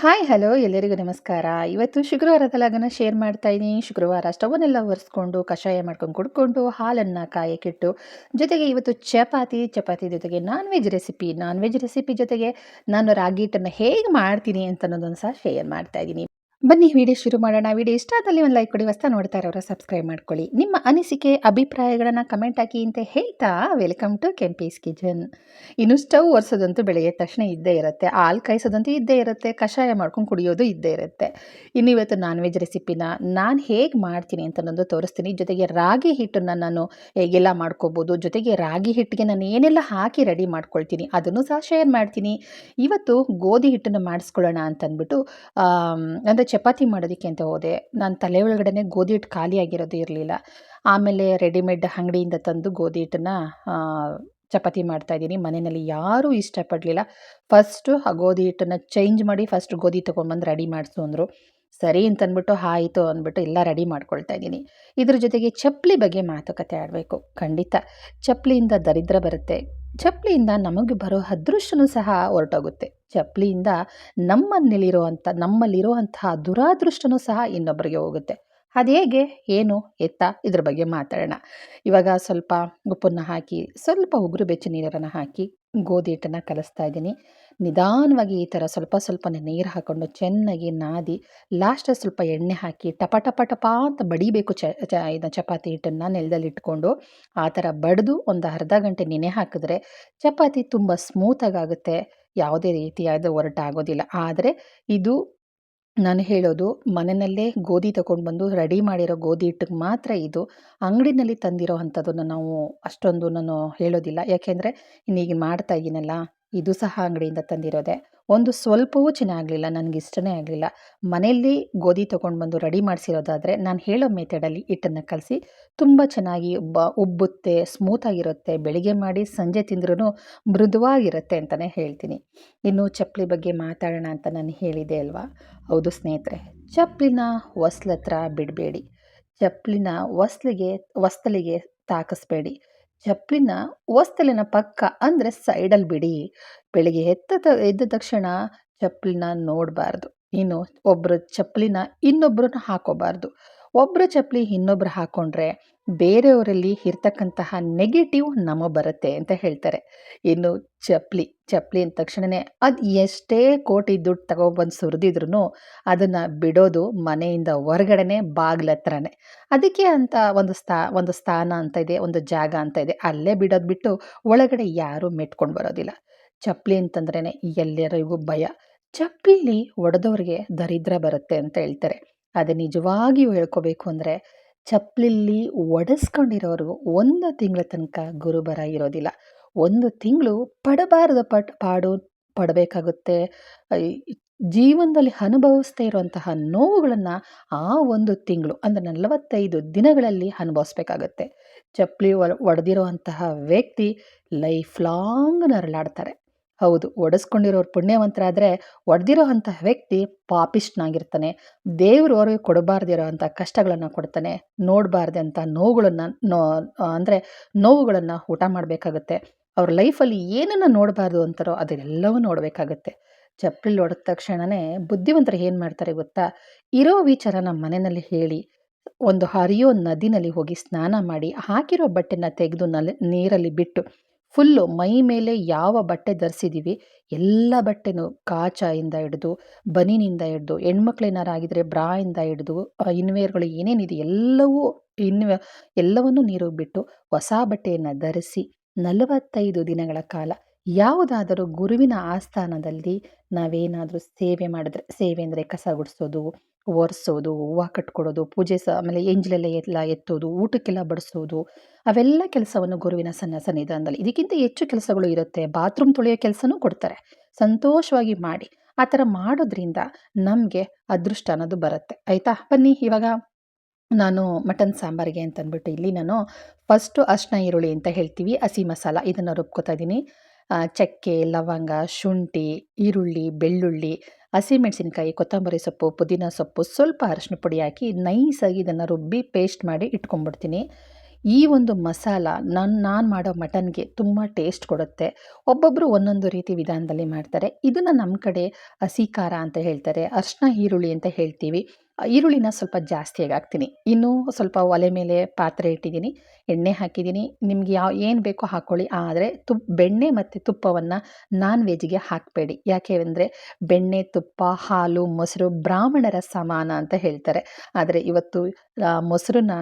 Hi, hello, ಎಲ್ಲರಿಗೂ ನಮಸ್ಕಾರ. ಇವತ್ತು ಶುಕ್ರವಾರದ ಲಗನ ಶೇರ್ ಮಾಡ್ತಾ ಇದ್ದೀನಿ. ಶುಕ್ರವಾರ ಸ್ಟವನ್ನೆಲ್ಲ ಒರೆಸ್ಕೊಂಡು, ಕಷಾಯ ಮಾಡ್ಕೊಂಡು, ಕುಡ್ಕೊಂಡು, ಹಾಲನ್ನು ಕಾಯಕ್ಕಿಟ್ಟು, ಜೊತೆಗೆ ಇವತ್ತು ಚಪಾತಿ ಚಪಾತಿ ಜೊತೆಗೆ non veg recipe non veg recipe ಜೊತೆಗೆ ನಾನು ರಾಗಿ ಹಿಟ್ಟನ್ನು ಹೇಗೆ ಮಾಡ್ತೀನಿ ಅಂತ ಅನ್ನೋದೊಂದು ಸಹ ಶೇರ್ ಮಾಡ್ತಾ ಇದ್ದೀನಿ. ಬನ್ನಿ ವಿಡಿಯೋ ಶುರು ಮಾಡೋಣ. ವಿಡಿಯೋ ಇಷ್ಟ ಆದಲ್ಲಿ ಒಂದು ಲೈಕ್ ಕೊಡಿ ವಸ್ತ ನೋಡ್ತಾ ಇರೋರು ಸಬ್ಸ್ಕ್ರೈಬ್ ಮಾಡ್ಕೊಳ್ಳಿ. ನಿಮ್ಮ ಅನಿಸಿಕೆ, ಅಭಿಪ್ರಾಯಗಳನ್ನು ಕಮೆಂಟ್ ಹಾಕಿ ಅಂತ ಹೇಳ್ತಾ ವೆಲ್ಕಮ್ ಟು ಕೆಂಪೀಸ್ ಕಿಚನ್ ಇನ್ನು ಸ್ಟವ್ ಒರೆಸೋದಂತೂ ಬೆಳಗ್ಗೆ ತಕ್ಷಣ ಇದ್ದೇ ಇರುತ್ತೆ. ಹಾಲು ಕಾಯಿಸೋದಂತೂ ಇದ್ದೇ ಇರುತ್ತೆ. ಕಷಾಯ ಮಾಡ್ಕೊಂಡು ಕುಡಿಯೋದು ಇದ್ದೇ ಇರುತ್ತೆ. ಇನ್ನು ಇವತ್ತು ನಾನ್ ವೆಜ್ ರೆಸಿಪಿನ ನಾನು ಹೇಗೆ ಮಾಡ್ತೀನಿ ಅಂತ ನಂದು ತೋರಿಸ್ತೀನಿ. ಜೊತೆಗೆ ರಾಗಿ ಹಿಟ್ಟನ್ನು ನಾನು ಹೇಗೆಲ್ಲ ಮಾಡ್ಕೋಬೋದು, ಜೊತೆಗೆ ರಾಗಿ ಹಿಟ್ಟಿಗೆ ನಾನು ಏನೆಲ್ಲ ಹಾಕಿ ರೆಡಿ ಮಾಡ್ಕೊಳ್ತೀನಿ ಅದನ್ನು ಸಹ ಶೇರ್ ಮಾಡ್ತೀನಿ. ಇವತ್ತು ಗೋಧಿ ಹಿಟ್ಟನ್ನು ಮಾಡಿಸ್ಕೊಳ್ಳೋಣ ಅಂತಂದ್ಬಿಟ್ಟು ಅಂದರೆ ಚಪಾತಿ ಮಾಡೋದಕ್ಕೆ ಅಂತ ಹೋದೆ. ನಾನು ತಲೆ ಒಳಗಡೆ ಗೋಧಿ ಹಿಟ್ಟು ಖಾಲಿಯಾಗಿರೋದು ಇರಲಿಲ್ಲ. ಆಮೇಲೆ ರೆಡಿಮೇಡ್ ಅಂಗಡಿಯಿಂದ ತಂದು ಗೋಧಿ ಹಿಟ್ಟನ್ನು ಚಪಾತಿ ಮಾಡ್ತಾಯಿದ್ದೀನಿ ಮನೆಯಲ್ಲಿ ಯಾರೂ ಇಷ್ಟಪಡಲಿಲ್ಲ. ಫಸ್ಟು ಆ ಗೋಧಿ ಹಿಟ್ಟನ್ನು ಚೇಂಜ್ ಮಾಡಿ ಫಸ್ಟ್ ಗೋಧಿ ತೊಗೊಂಡ್ಬಂದು ರೆಡಿ ಮಾಡಿಸು ಅಂದರು. ಸರಿ ಅಂತಂದ್ಬಿಟ್ಟು ಆಯಿತು ಅಂದ್ಬಿಟ್ಟು ಎಲ್ಲ ರೆಡಿ ಮಾಡ್ಕೊಳ್ತಾ ಇದ್ದೀನಿ. ಇದ್ರ ಜೊತೆಗೆ ಚಪ್ಪಲಿ ಬಗ್ಗೆ ಮಾತುಕತೆ ಆಡಬೇಕು. ಖಂಡಿತ. ಚಪ್ಪಲಿಯಿಂದ ದರಿದ್ರ ಬರುತ್ತೆ. ಚಪ್ಪಲಿಯಿಂದ ನಮಗೆ ಬರೋ ಅದೃಷ್ಟನೂ ಸಹ ಹೊರಟೋಗುತ್ತೆ. ಚಪ್ಪಲಿಯಿಂದ ನಮ್ಮಲ್ಲಿರುವಂಥ, ನಮ್ಮಲ್ಲಿರುವಂತಹ ದುರಾದೃಷ್ಟನೂ ಸಹ ಇನ್ನೊಬ್ಬರಿಗೆ ಹೋಗುತ್ತೆ. ಅದು ಹೇಗೆ? ಏನು? ಎತ್ತ? ಇದ್ರ ಬಗ್ಗೆ ಮಾತಾಡೋಣ. ಇವಾಗ ಸ್ವಲ್ಪ ಉಪ್ಪನ್ನು ಹಾಕಿ, ಸ್ವಲ್ಪ ಉಗುರು ಬೆಚ್ಚ ನೀರನ್ನು ಹಾಕಿ, ಗೋಧಿ ಹಿಟ್ಟನ್ನು ಕಲಿಸ್ತಾ ಇದ್ದೀನಿ. ನಿಧಾನವಾಗಿ ಈ ಥರ ಸ್ವಲ್ಪ ಸ್ವಲ್ಪನೇ ನೀರು ಹಾಕ್ಕೊಂಡು ಚೆನ್ನಾಗಿ ನಾದಿ, ಲಾಸ್ಟಲ್ಲಿ ಸ್ವಲ್ಪ ಎಣ್ಣೆ ಹಾಕಿ, ಟಪ ಟಪ ಟಪ ಅಂತ ಬಡಿಬೇಕು ಚ ಚ, ಇದನ್ನ ಚಪಾತಿ ಹಿಟ್ಟನ್ನು ನೆಲದಲ್ಲಿ ಇಟ್ಕೊಂಡು, ಆ ಥರ ಬಡಿದು ಒಂದು ಅರ್ಧ ಗಂಟೆ ನೆನೆ ಹಾಕಿದ್ರೆ ಚಪಾತಿ ತುಂಬ ಸ್ಮೂತಾಗಿ ಆಗುತ್ತೆ. ಯಾವುದೇ ರೀತಿಯಾದ ಒರಟಾಗೋದಿಲ್ಲ. ಆದರೆ ಇದು ನಾನು ಹೇಳೋದು ಮನೆಯಲ್ಲೇ ಗೋಧಿ ತಗೊಂಡು ಬಂದು ರೆಡಿ ಮಾಡಿರೋ ಗೋಧಿ ಹಿಟ್ಟಿಗೆ ಮಾತ್ರ ಇದು ಅಂಗಡಿನಲ್ಲಿ ತಂದಿರೋ ಅಂಥದ್ದನ್ನು ನಾವು ಅಷ್ಟೊಂದು ನಾನು ಹೇಳೋದಿಲ್ಲ. ಯಾಕೆಂದರೆ ಇನ್ನೀಗ ಮಾಡ್ತಾ ಇದ್ದೀನಲ್ಲ ಇದು ಸಹ ಅಂಗಡಿಯಿಂದ ತಂದಿರೋದೆ. ಒಂದು ಸ್ವಲ್ಪವೂ ಚೆನ್ನಾಗಲಿಲ್ಲ ನನಗೆ ಇಷ್ಟನೇ ಆಗಲಿಲ್ಲ. ಮನೆಯಲ್ಲಿ ಗೋಧಿ ತೊಗೊಂಡು ಬಂದು ರೆಡಿ ಮಾಡಿಸಿರೋದಾದರೆ ನಾನು ಹೇಳೋ ಮೆಥಡಲ್ಲಿ ಹಿಟ್ಟನ್ನು ಕಲಸಿ ತುಂಬ ಚೆನ್ನಾಗಿ ಬ ಉಬ್ಬುತ್ತೆ ಸ್ಮೂತಾಗಿರುತ್ತೆ ಬೆಳಿಗ್ಗೆ ಮಾಡಿ ಸಂಜೆ ತಿಂದ್ರೂ ಮೃದುವಾಗಿರುತ್ತೆ ಅಂತಲೇ ಹೇಳ್ತೀನಿ. ಇನ್ನು ಚಪ್ಪಲಿ ಬಗ್ಗೆ ಮಾತಾಡೋಣ ಅಂತ ನಾನು ಹೇಳಿದೆ ಅಲ್ವಾ? ಹೌದು ಸ್ನೇಹಿತರೆ ಚಪ್ಪಲಿನ ಹೊಸ್ಲತ್ರ ಬಿಡಬೇಡಿ. ಚಪ್ಪಲಿನ ಹೊಸ್ಲಿಗೆ, ಹೊಸ್ತಲಿಗೆ ತಾಕಿಸ್ಬೇಡಿ. ಚಪ್ಪಲಿನ ಹೊಸ್ತಲಿನ ಪಕ್ಕ ಅಂದರೆ ಸೈಡಲ್ಲಿ ಬಿಡಿ. ಬೆಳಿಗ್ಗೆ ಎತ್ತ ಎದ್ದ ತಕ್ಷಣ ಚಪ್ಪಲಿನ ನೋಡಬಾರ್ದು. ಇನ್ನು ಒಬ್ಬರ ಚಪ್ಪಲಿನ ಇನ್ನೊಬ್ಬರನ್ನ ಹಾಕೋಬಾರ್ದು. ಒಬ್ಬರು ಚಪ್ಪಲಿ ಇನ್ನೊಬ್ರು ಹಾಕ್ಕೊಂಡ್ರೆ ಬೇರೆಯವರಲ್ಲಿ ಇರ್ತಕ್ಕಂತಹ ನೆಗೆಟಿವ್ ನಮಗೆ ಬರುತ್ತೆ ಅಂತ ಹೇಳ್ತಾರೆ. ಇನ್ನು ಚಪ್ಪಲಿ ಚಪ್ಪಲಿ ಅಂದ ತಕ್ಷಣವೇ ಅದು ಎಷ್ಟೇ ಕೋಟಿ ದುಡ್ಡು ತಗೊಬಂದು ಸುರಿದಿದ್ರು ಅದನ್ನು ಬಿಡೋದು ಮನೆಯಿಂದ ಹೊರಗಡೆನೆ ಬಾಗ್ಲ ಹತ್ರನೇ. ಅದಕ್ಕೆ ಅಂತ ಒಂದು ಸ್ಥಾ, ಒಂದು ಸ್ಥಾನ ಅಂತ ಇದೆ, ಒಂದು ಜಾಗ ಅಂತ ಇದೆ, ಅಲ್ಲೇ ಬಿಡೋದು ಬಿಟ್ಟು ಒಳಗಡೆ ಯಾರೂ ಮೆಟ್ಕೊಂಡು ಬರೋದಿಲ್ಲ. ಚಪ್ಪಲಿ ಅಂತಂದ್ರೇ ಎಲ್ಲರಿಗೂ ಭಯ. ಚಪ್ಪಲಿ ಒಡೆದವ್ರಿಗೆ ದರಿದ್ರ ಬರುತ್ತೆ ಅಂತ ಹೇಳ್ತಾರೆ. ಅದು ನಿಜವಾಗಿಯೂ ಹೇಳ್ಕೋಬೇಕು ಅಂದರೆ ಚಪ್ಪಲಿಲ್ಲಿ ಒಡಿಸ್ಕೊಂಡಿರೋರು ಒಂದು ತಿಂಗಳ ತನಕ ಗುರುಬರ ಇರೋದಿಲ್ಲ. ಒಂದು ತಿಂಗಳು ಪಡಬಾರದ ಪಟ್ ಪಾಡು ಪಡಬೇಕಾಗುತ್ತೆ. ಜೀವನದಲ್ಲಿ ಅನುಭವಿಸ್ತಾ ಇರುವಂತಹ ನೋವುಗಳನ್ನು ಆ ಒಂದು ತಿಂಗಳು ಅಂದರೆ ನಲವತ್ತೈದು ದಿನಗಳಲ್ಲಿ ಅನುಭವಿಸ್ಬೇಕಾಗತ್ತೆ. ಚಪ್ಪಲಿ ಒಡೆದಿರುವಂತಹ ವ್ಯಕ್ತಿ ಲೈಫ್ ಲಾಂಗ್ ನರಳಾಡ್ತಾರೆ. ಹೌದು, ಒಡೆಸ್ಕೊಂಡಿರೋರು ಪುಣ್ಯವಂತರಾದರೆ ಒಡೆದಿರೋ ಅಂತಹ ವ್ಯಕ್ತಿ ಪಾಪಿಸ್ಟ್ನಾಗಿರ್ತಾನೆ ದೇವರು ಅವ್ರಿಗೆ ಕೊಡಬಾರ್ದಿರೋ ಅಂಥ ಕಷ್ಟಗಳನ್ನು ಕೊಡ್ತಾನೆ. ನೋಡಬಾರ್ದೆ ಅಂತ ನೋವುಗಳನ್ನು ನೋ, ಅಂದರೆ ನೋವುಗಳನ್ನು ಊಟ ಮಾಡಬೇಕಾಗತ್ತೆ. ಅವ್ರ ಲೈಫಲ್ಲಿ ಏನನ್ನು ನೋಡಬಾರ್ದು ಅಂತಾರೋ ಅದೆಲ್ಲವೂ ನೋಡಬೇಕಾಗತ್ತೆ. ಚಪ್ಪಲಿ ಹೊಡೆದ ತಕ್ಷಣವೇ ಬುದ್ಧಿವಂತರು ಏನು ಮಾಡ್ತಾರೆ ಗೊತ್ತಾ? ಇರೋ ವಿಚಾರ ನಮ್ಮ ಮನೆಯಲ್ಲಿ ಹೇಳಿ, ಒಂದು ಹರಿಯೋ ನದಿನಲ್ಲಿ ಹೋಗಿ ಸ್ನಾನ ಮಾಡಿ ಹಾಕಿರೋ ಬಟ್ಟೆನ ತೆಗೆದು ನಲ್ಲಿ ನೀರಲ್ಲಿ ಬಿಟ್ಟು ಫುಲ್ಲು ಮೈ ಮೇಲೆ ಯಾವ ಬಟ್ಟೆ ಧರಿಸಿದ್ದೀವಿ ಎಲ್ಲ ಬಟ್ಟೆನೂ ಕಾಚಾಯಿಂದ ಹಿಡ್ದು, ಬನಿನಿಂದ ಹಿಡ್ದು ಆಗಿದ್ರೆ ಬ್ರಾಯಿಂದ ಹಿಡ್ದು ಇನ್ವೇರ್ಗಳು ಏನೇನಿದೆ ಎಲ್ಲವೂ ಇನ್ವೆ, ಎಲ್ಲವನ್ನೂ ನೀರು ಬಿಟ್ಟು ಹೊಸ ಬಟ್ಟೆಯನ್ನು ಧರಿಸಿ ನಲವತ್ತೈದು ದಿನಗಳ ಕಾಲ ಯಾವುದಾದರೂ ಗುರುವಿನ ಆಸ್ಥಾನದಲ್ಲಿ ನಾವೇನಾದರೂ ಸೇವೆ ಮಾಡಿದ್ರೆ, ಸೇವೆ ಅಂದರೆ ಕಸ ಗುಡಿಸೋದು ಒರೆಸೋದು, ಹೂವು ಕಟ್ಕೊಡೋದು, ಪೂಜೆ ಸ ಆಮೇಲೆ ಎಂಜಲೆಲ್ಲ ಎಲ್ಲ ಎತ್ತೋದು, ಊಟಕ್ಕೆಲ್ಲ ಬಡಿಸೋದು, ಅವೆಲ್ಲ ಕೆಲಸವನ್ನು ಗುರುವಿನ ಸನ್ಯಾಸ ನಿಧಾನದಲ್ಲಿ. ಇದಕ್ಕಿಂತ ಹೆಚ್ಚು ಕೆಲಸಗಳು ಇರುತ್ತೆ. ಬಾತ್ರೂಮ್ ತೊಳೆಯೋ ಕೆಲಸನೂ ಕೊಡ್ತಾರೆ. ಸಂತೋಷವಾಗಿ ಮಾಡಿ. ಆ ಥರ ಮಾಡೋದ್ರಿಂದ ನಮಗೆ ಅದೃಷ್ಟ ಅನ್ನೋದು ಬರುತ್ತೆ. ಆಯಿತಾ? ಬನ್ನಿ, ಇವಾಗ ನಾನು ಮಟನ್ ಸಾಂಬಾರಿಗೆ ಅಂತಂದ್ಬಿಟ್ಟು ಇಲ್ಲಿ ನಾನು ಫಸ್ಟು ಅರ್ಶಿನ ಈರುಳ್ಳಿ ಅಂತ ಹೇಳ್ತೀವಿ, ಹಸಿ ಮಸಾಲ. ಇದನ್ನು ರುಬ್ಕೋತಾ ಇದ್ದೀನಿ. ಚಕ್ಕೆ, ಲವಂಗ, ಶುಂಠಿ, ಈರುಳ್ಳಿ, ಬೆಳ್ಳುಳ್ಳಿ ಹಸಿಮೆಣಸಿನ್ಕಾಯಿ ಕೊತ್ತಂಬರಿ ಸೊಪ್ಪು, ಪುದೀನ ಸೊಪ್ಪು ಸ್ವಲ್ಪ ಅರಶಿನ ಪುಡಿ ಹಾಕಿ ನೈಸಾಗಿ ಇದನ್ನು ರುಬ್ಬಿ ಪೇಸ್ಟ್ ಮಾಡಿ ಇಟ್ಕೊಂಡ್ಬಿಡ್ತೀನಿ. ಈ ಒಂದು ಮಸಾಲ ನಾನು ನಾನು ಮಾಡೋ ಮಟನ್ಗೆ ತುಂಬ ಟೇಸ್ಟ್ ಕೊಡುತ್ತೆ. ಒಬ್ಬೊಬ್ಬರು ಒಂದೊಂದು ರೀತಿ ವಿಧಾನದಲ್ಲಿ ಮಾಡ್ತಾರೆ. ಇದನ್ನು ನಮ್ಮ ಕಡೆ ಹಸಿ ಖಾರ ಅಂತ ಹೇಳ್ತಾರೆ, ಅರ್ಶಿನ ಈರುಳ್ಳಿ ಅಂತ ಹೇಳ್ತೀವಿ. ಈರುಳ್ಳಿನ ಸ್ವಲ್ಪ ಜಾಸ್ತಿಯಾಗಿ ಹಾಕ್ತೀನಿ. ಇನ್ನೂ ಸ್ವಲ್ಪ ಒಲೆ ಮೇಲೆ ಪಾತ್ರೆ ಇಟ್ಟಿದ್ದೀನಿ. ಎಣ್ಣೆ ಹಾಕಿದ್ದೀನಿ. ನಿಮ್ಗೆ ಯಾವ, ಏನು ಬೇಕೋ ಹಾಕ್ಕೊಳ್ಳಿ ಆದರೆ ತುಪ್ಪ ಬೆಣ್ಣೆ ಮತ್ತು ತುಪ್ಪವನ್ನು ನಾನ್ ವೆಜ್ಗೆ ಹಾಕಬೇಡಿ. ಯಾಕೆ ಅಂದರೆ ಬೆಣ್ಣೆ, ತುಪ್ಪ, ಹಾಲು, ಮೊಸರು ಬ್ರಾಹ್ಮಣರ ಸಮಾನ ಅಂತ ಹೇಳ್ತಾರೆ. ಆದರೆ ಇವತ್ತು ಮೊಸರನ್ನ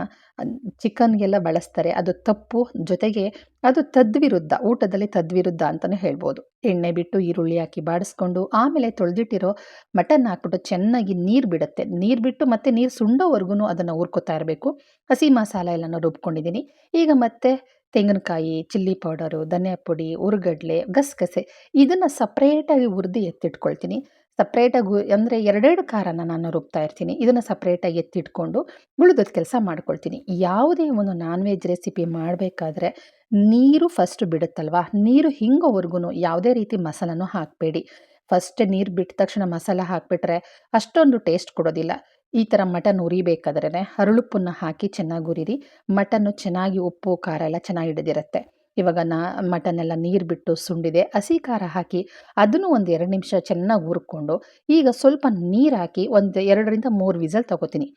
ಚಿಕನ್ಗೆಲ್ಲ ಬಳಸ್ತಾರೆ. ಅದು ತಪ್ಪು. ಜೊತೆಗೆ ಅದು ತದ್ವಿರುದ್ಧ. ಊಟದಲ್ಲಿ ತದ್ವಿರುದ್ಧ ಅಂತಲೇ ಹೇಳ್ಬೋದು. ಎಣ್ಣೆ ಬಿಟ್ಟು ಈರುಳ್ಳಿ ಹಾಕಿ ಬಾಡಿಸ್ಕೊಂಡು, ಆಮೇಲೆ ತೊಳೆದಿಟ್ಟಿರೋ ಮಟನ್ ಹಾಕ್ಬಿಟ್ಟು ಚೆನ್ನಾಗಿ ನೀರು ಬಿಡುತ್ತೆ. ನೀರು ಬಿಟ್ಟು ಮತ್ತೆ ನೀರು ಸುಂಡೋವರೆಗೂ ಅದನ್ನು ಊರ್ಕೋತಾ ಇರಬೇಕು. ಹಸಿ ಮಸಾಲ ಎಲ್ಲನೂ ರುಬ್ಕೊಂಡಿದ್ದೀನಿ. ಈಗ ಮತ್ತೆ ತೆಂಗಿನಕಾಯಿ, ಚಿಲ್ಲಿ ಪೌಡರು ಧನಿಯಾ ಪುಡಿ ಉರುಗಡ್ಲೆ, ಗಸಗಸೆ ಇದನ್ನು ಸಪ್ರೇಟಾಗಿ ಹುರ್ದು ಎತ್ತಿಟ್ಕೊಳ್ತೀನಿ. ಸಪ್ರೇಟಾಗಿ ಅಂದರೆ ಎರಡೆರಡು ಖಾರನ ನಾನು ರುಬ್ತಾ ಇರ್ತೀನಿ. ಇದನ್ನು ಸಪ್ರೇಟಾಗಿ ಎತ್ತಿಟ್ಕೊಂಡು ಉಳಿದದ ಕೆಲಸ ಮಾಡ್ಕೊಳ್ತೀನಿ. ಯಾವುದೇ ಒಂದು ನಾನ್ ವೆಜ್ ರೆಸಿಪಿ ಮಾಡಬೇಕಾದ್ರೆ ನೀರು ಫಸ್ಟ್ ಬಿಡುತ್ತಲ್ವಾ? ನೀರು ಹಿಂಗೋವರೆಗೂ ಯಾವುದೇ ರೀತಿ ಮಸಾಲನೂ ಹಾಕಬೇಡಿ. ಫಸ್ಟ್ ನೀರು ಬಿಟ್ಟ ತಕ್ಷಣ ಮಸಾಲ ಹಾಕಿಬಿಟ್ರೆ ಅಷ್ಟೊಂದು ಟೇಸ್ಟ್ ಕೊಡೋದಿಲ್ಲ. ಈ ಥರ ಮಟನ್ ಉರಿಬೇಕಾದ್ರೆ ಹರಳುಪ್ಪನ್ನು ಹಾಕಿ ಚೆನ್ನಾಗಿ ಉರಿರಿ. ಮಟನ್ನು ಚೆನ್ನಾಗಿ ಉಪ್ಪು, ಖಾರ ಎಲ್ಲ ಚೆನ್ನಾಗಿ ಹಿಡಿದಿರುತ್ತೆ. ಇವಾಗ ನಾ ಮಟನ್ ಎಲ್ಲ ನೀರು ಬಿಟ್ಟು ಸುಂಡಿದೆ. ಹಸಿ ಖಾರ ಹಾಕಿ ಅದನ್ನು ಒಂದು ಎರಡು ನಿಮಿಷ ಚೆನ್ನಾಗಿ ಹುರ್ಕೊಂಡು ಈಗ ಸ್ವಲ್ಪ ನೀರು ಹಾಕಿ ಒಂದು ಎರಡರಿಂದ ಮೂರು ವಿಸಲ್ ತಗೋತೀನಿ.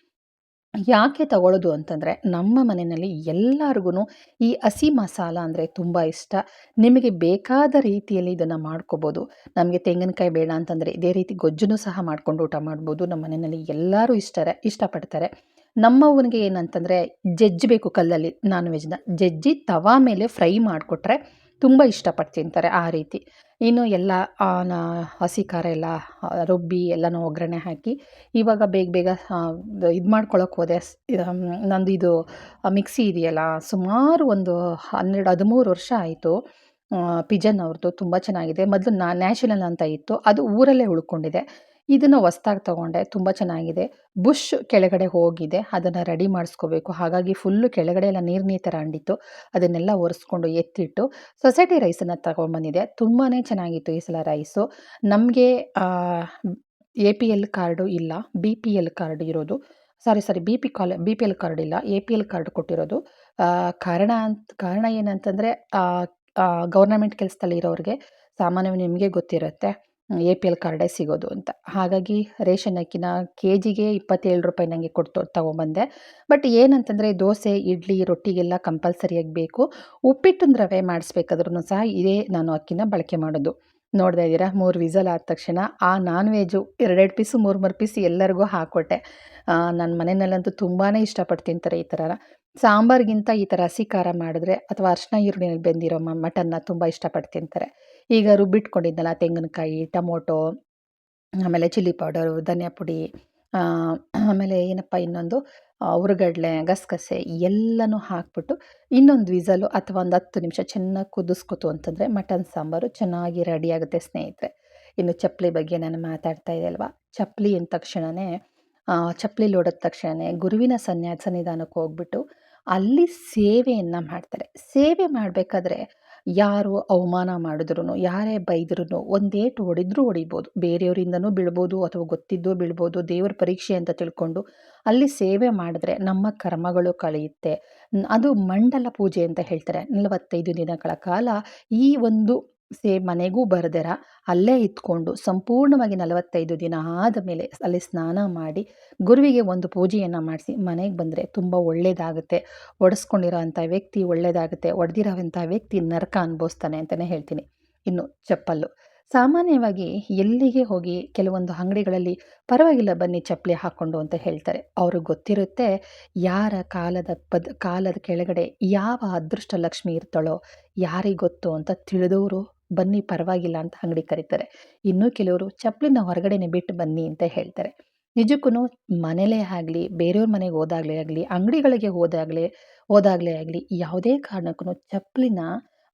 ಯಾಕೆ ತಗೊಳ್ಳೋದು ಅಂತಂದರೆ, ನಮ್ಮ ಮನೆಯಲ್ಲಿ ಎಲ್ಲರಿಗೂ ಈ ಹಸಿ ಮಸಾಲ ಅಂದರೆ ತುಂಬ ಇಷ್ಟ. ನಿಮಗೆ ಬೇಕಾದ ರೀತಿಯಲ್ಲಿ ಇದನ್ನು ಮಾಡ್ಕೋಬೋದು. ನಮಗೆ ತೆಂಗಿನಕಾಯಿ ಬೇಡ ಅಂತಂದರೆ ಇದೇ ರೀತಿ ಗೊಜ್ಜನ್ನು ಸಹ ಮಾಡ್ಕೊಂಡು ಊಟ ಮಾಡ್ಬೋದು. ನಮ್ಮ ಮನೆಯಲ್ಲಿ ಎಲ್ಲರೂ ಇಷ್ಟರೆ, ಇಷ್ಟಪಡ್ತಾರೆ. ನಮ್ಮವ್ವನಿಗೆ ಏನಂತಂದರೆ, ಜಜ್ಜಬೇಕು ಕಲ್ಲಲ್ಲಿ ನಾನ್ ವೆಜ್ನ. ಜಜ್ಜಿ ತವಾ ಮೇಲೆ ಫ್ರೈ ಮಾಡಿಕೊಟ್ರೆ ತುಂಬ ಇಷ್ಟಪಟ್ಟು ತಿಂತಾರೆ ಆ ರೀತಿ. ಇನ್ನು ಎಲ್ಲ ಹಸಿ ಖಾರ ಎಲ್ಲ, ರುಬ್ಬಿ ಎಲ್ಲನೂ ಒಗ್ಗರಣೆ ಹಾಕಿ ಇವಾಗ ಬೇಗ ಬೇಗ ಇದು ಮಾಡ್ಕೊಳಕ್ಕೆ ಹೋದೆ. ನಂದು ಇದು ಮಿಕ್ಸಿ ಇದೆಯಲ್ಲ, ಸುಮಾರು ಒಂದು ಹನ್ನೆರಡು, ಹದಿಮೂರು ವರ್ಷ ಆಯಿತು. ಪಿಜನ್ ಅವ್ರದ್ದು ತುಂಬ ಚೆನ್ನಾಗಿದೆ. ಮೊದಲು ನಾ ನ್ಯಾಷನಲ್ ಅಂತ ಇತ್ತು. ಅದು ಊರಲ್ಲೇ ಉಳ್ಕೊಂಡಿದೆ. ಇದನ್ನು ಹೊಸ್ದಾಗಿ ತೊಗೊಂಡೆ, ತುಂಬ ಚೆನ್ನಾಗಿದೆ. ಬುಷ್ ಕೆಳಗಡೆ ಹೋಗಿದೆ, ಅದನ್ನು ರೆಡಿ ಮಾಡಿಸ್ಕೋಬೇಕು. ಹಾಗಾಗಿ ಫುಲ್ಲು ಕೆಳಗಡೆ ಎಲ್ಲ ನೀರು ನೀರು ಥರ ಅಂಡಿತ್ತು. ಅದನ್ನೆಲ್ಲ ಒರೆಸ್ಕೊಂಡು ಎತ್ತಿಟ್ಟು ಸೊಸೈಟಿ ರೈಸನ್ನು ತಗೊಂಡ್ಬಂದಿದೆ ತುಂಬಾ ಚೆನ್ನಾಗಿತ್ತು ಈ ಸಲ ರೈಸು. ನಮಗೆ ಎ ಪಿ ಎಲ್ ಕಾರ್ಡು ಇಲ್ಲ, ಬಿ ಪಿ ಎಲ್ ಕಾರ್ಡ್ ಇರೋದು. Sorry sorry, B P call, B P L card ಇಲ್ಲ, ಎ ಪಿ ಎಲ್ ಕಾರ್ಡ್ ಕೊಟ್ಟಿರೋದು. ಕಾರಣ ಅಂತ, ಕಾರಣ ಏನಂತಂದರೆ ಗೌರ್ನಮೆಂಟ್ ಕೆಲಸದಲ್ಲಿ ಇರೋರಿಗೆ ಸಾಮಾನ್ಯವಾಗಿ ನಿಮಗೆ ಗೊತ್ತಿರುತ್ತೆ. ಎ ಪಿ ಎಲ್ ಕಾರ್ಡೇ ಸಿಗೋದು ಅಂತ. ಹಾಗಾಗಿ ರೇಷನ್ ಅಕ್ಕಿನ ಕೆ ಜಿಗೆ ಇಪ್ಪತ್ತೇಳು ರೂಪಾಯಿ ನನಗೆ ಕೊಟ್ಟು ತೊಗೊಂಬಂದೆ. ಬಟ್ ಏನಂತಂದರೆ ದೋಸೆ, ಇಡ್ಲಿ, ರೊಟ್ಟಿಗೆಲ್ಲ ಕಂಪಲ್ಸರಿಯಾಗಿ ಬೇಕು. ಉಪ್ಪಿಟ್ಟಿನ ರವೆ ಮಾಡಿಸ್ಬೇಕಾದ್ರೂ ಸಹ ಇದೇ ನಾನು ಅಕ್ಕಿನ ಬಳಕೆ ಮಾಡೋದು. ನೋಡ್ತಾ ಇದ್ದೀರಾ, ಮೂರು ವಿಸಲ್ ಆದ ತಕ್ಷಣ ಆ ನಾನ್ ವೆಜ್ಜು ಎರಡೆರಡು ಪೀಸು ಮೂರು ಮೂರು ಪೀಸ್ ಎಲ್ಲರಿಗೂ ಹಾಕ್ಕೊಟ್ಟೆ ನನ್ನ ಮನೆಯಲ್ಲಂತೂ ತುಂಬಾ ಇಷ್ಟಪಟ್ಟು ತಿಂತಾರೆ ಈ ಥರ ಸಾಂಬಾರ್ಗಿಂತ ಈ ಥರ ಹಸಿ ಖಾರ ಮಾಡಿದ್ರೆ, ಅಥವಾ ಅರ್ಶಿನ ಈರುಳ್ಳಿನಲ್ಲಿ ಬೆಂದಿರೋ ಮಟನ್ನ ತುಂಬ ಇಷ್ಟಪಟ್ಟು ತಿಂತಾರೆ. ಈಗ ರುಬ್ಬಿಟ್ಕೊಂಡಿದ್ದಲ್ಲ ತೆಂಗಿನಕಾಯಿ, ಟೊಮೊಟೊ, ಆಮೇಲೆ ಚಿಲ್ಲಿ ಪೌಡರು, ಧನಿಯಾ ಪುಡಿ ಆಮೇಲೆ ಏನಪ್ಪ ಇನ್ನೊಂದು ಉರುಗಡ್ಲೆ, ಗಸಗಸೆ ಎಲ್ಲನೂ ಹಾಕ್ಬಿಟ್ಟು ಇನ್ನೊಂದು ವಿಸಲು ಅಥವಾ ಒಂದು ಹತ್ತು ನಿಮಿಷ ಚೆನ್ನಾಗಿ ಕುದಿಸ್ಕೊತು ಅಂತಂದರೆ ಮಟನ್ ಸಾಂಬಾರು ಚೆನ್ನಾಗಿ ರೆಡಿಯಾಗುತ್ತೆ ಸ್ನೇಹಿತರೆ. ಇನ್ನು ಚಪ್ಪಲಿ ಬಗ್ಗೆ ನಾನು ಮಾತಾಡ್ತಾ ಇದ್ದೆ ಅಲ್ವಾ? ಚಪ್ಪಲಿ ಅಂದ ತಕ್ಷಣವೇ ಚಪ್ಪಲಿ ಲೋಡದ ತಕ್ಷಣವೇ ಗುರುವಿನ ಸನ್ಯಾ ಸನ್ನಿಧಾನಕ್ಕೆ ಹೋಗ್ಬಿಟ್ಟು ಅಲ್ಲಿ ಸೇವೆಯನ್ನು ಮಾಡ್ತಾರೆ. ಸೇವೆ ಮಾಡಬೇಕಾದ್ರೆ ಯಾರು ಅವಮಾನ ಮಾಡಿದ್ರು ಯಾರೇ ಬೈದ್ರೂ ಒಂದೇಟು ಹೊಡೆದ್ರೂ ಹೊಡಿಬೋದು. ಬೇರೆಯವರಿಂದನೂ ಬೀಳ್ಬೋದು ಅಥವಾ ಗೊತ್ತಿದ್ದೋ ಬೀಳ್ಬೋದು, ದೇವ್ರ ಪರೀಕ್ಷೆ ಅಂತ ತಿಳ್ಕೊಂಡು ಅಲ್ಲಿ ಸೇವೆ ಮಾಡಿದ್ರೆ ನಮ್ಮ ಕರ್ಮಗಳು ಕಳೆಯುತ್ತೆ. ಅದು ಮಂಡಲ ಪೂಜೆ ಅಂತ ಹೇಳ್ತಾರೆ. ನಲವತ್ತೈದು ದಿನಗಳ ಕಾಲ ಈ ಒಂದು ಸೇ ಮನೆಗೂ ಬರದರ, ಅಲ್ಲೇ ಇದ್ಕೊಂಡು ಸಂಪೂರ್ಣವಾಗಿ ನಲವತ್ತೈದು ದಿನ ಆದ ಮೇಲೆ ಅಲ್ಲಿ ಸ್ನಾನ ಮಾಡಿ ಗುರುವಿಗೆ ಒಂದು ಪೂಜೆಯನ್ನು ಮಾಡಿಸಿ ಮನೆಗೆ ಬಂದರೆ ತುಂಬ ಒಳ್ಳೆಯದಾಗುತ್ತೆ ಒಡಿಸ್ಕೊಂಡಿರೋ ಅಂಥ ವ್ಯಕ್ತಿ ಒಳ್ಳೆಯದಾಗುತ್ತೆ ಒಡೆದಿರೋವಂಥ ವ್ಯಕ್ತಿ ನರಕ ಅನುಭವಿಸ್ತಾನೆ ಅಂತಲೇ ಹೇಳ್ತೀನಿ. ಇನ್ನು ಚಪ್ಪಲ್ಲು. ಸಾಮಾನ್ಯವಾಗಿ ಎಲ್ಲಿಗೆ ಹೋಗಿ ಕೆಲವೊಂದು ಅಂಗಡಿಗಳಲ್ಲಿ ಪರವಾಗಿಲ್ಲ ಬನ್ನಿ ಚಪ್ಪಲಿ ಹಾಕ್ಕೊಂಡು ಅಂತ ಹೇಳ್ತಾರೆ. ಅವ್ರಿಗೆ ಗೊತ್ತಿರುತ್ತೆ ಯಾರ ಕಾಲದ ಪದ, ಕಾಲದ ಕೆಳಗಡೆ ಯಾವ ಅದೃಷ್ಟ ಲಕ್ಷ್ಮಿ ಇರ್ತಾಳೋ, ಯಾರಿಗೆ ಗೊತ್ತು ಅಂತ ತಿಳಿದವರು ಬನ್ನಿ ಪರವಾಗಿಲ್ಲ ಅಂತ ಅಂಗಡಿ ಕರೀತಾರೆ. ಇನ್ನೂ ಕೆಲವರು ಚಪ್ಪಲಿನ ಹೊರಗಡೆನೆ ಬಿಟ್ಟು ಬನ್ನಿ ಅಂತ ಹೇಳ್ತಾರೆ. ನಿಜಕ್ಕೂ ಮನೆಯಲ್ಲೇ ಆಗಲಿ, ಬೇರೆಯವ್ರ ಮನೆಗೆ ಹೋದಾಗಲೇ ಆಗಲಿ, ಅಂಗಡಿಗಳಿಗೆ ಹೋದಾಗಲೇ ಹೋದಾಗಲೇ ಆಗಲಿ ಯಾವುದೇ ಕಾರಣಕ್ಕೂ ಚಪ್ಪಲಿನ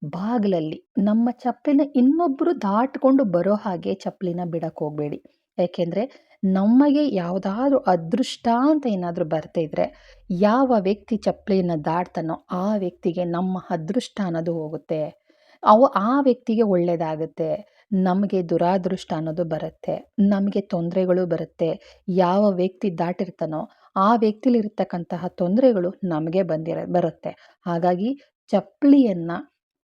ಬಾಗಿಲಲ್ಲಿ ನಮ್ಮ ಚಪ್ಪಲಿನ ಇನ್ನೊಬ್ಬರು ದಾಟ್ಕೊಂಡು ಬರೋ ಹಾಗೆ ಚಪ್ಪಲಿನ ಬಿಡಕ್ಕೆ ಹೋಗಬೇಡಿ. ಯಾಕೆಂದರೆ ನಮಗೆ ಯಾವುದಾದ್ರೂ ಅದೃಷ್ಟ ಅಂತ ಏನಾದರೂ ಬರ್ತಿದ್ರೆ ಯಾವ ವ್ಯಕ್ತಿ ಚಪ್ಪಲಿನ ದಾಟ್ತಾನೋ ಆ ವ್ಯಕ್ತಿಗೆ ನಮ್ಮ ಅದೃಷ್ಟ ಅನ್ನೋದು ಹೋಗುತ್ತೆ. ಅವು ಆ ವ್ಯಕ್ತಿಗೆ ಒಳ್ಳೆಯದಾಗುತ್ತೆ ನಮಗೆ ದುರಾದೃಷ್ಟ ಅನ್ನೋದು ಬರುತ್ತೆ. ನಮಗೆ ತೊಂದರೆಗಳು ಬರುತ್ತೆ. ಯಾವ ವ್ಯಕ್ತಿ ದಾಟಿರ್ತಾನೋ ಆ ವ್ಯಕ್ತಿಲಿರ್ತಕ್ಕಂತಹ ತೊಂದರೆಗಳು ನಮಗೆ ಬಂದಿರ, ಬರುತ್ತೆ. ಹಾಗಾಗಿ ಚಪ್ಪಲಿಯನ್ನು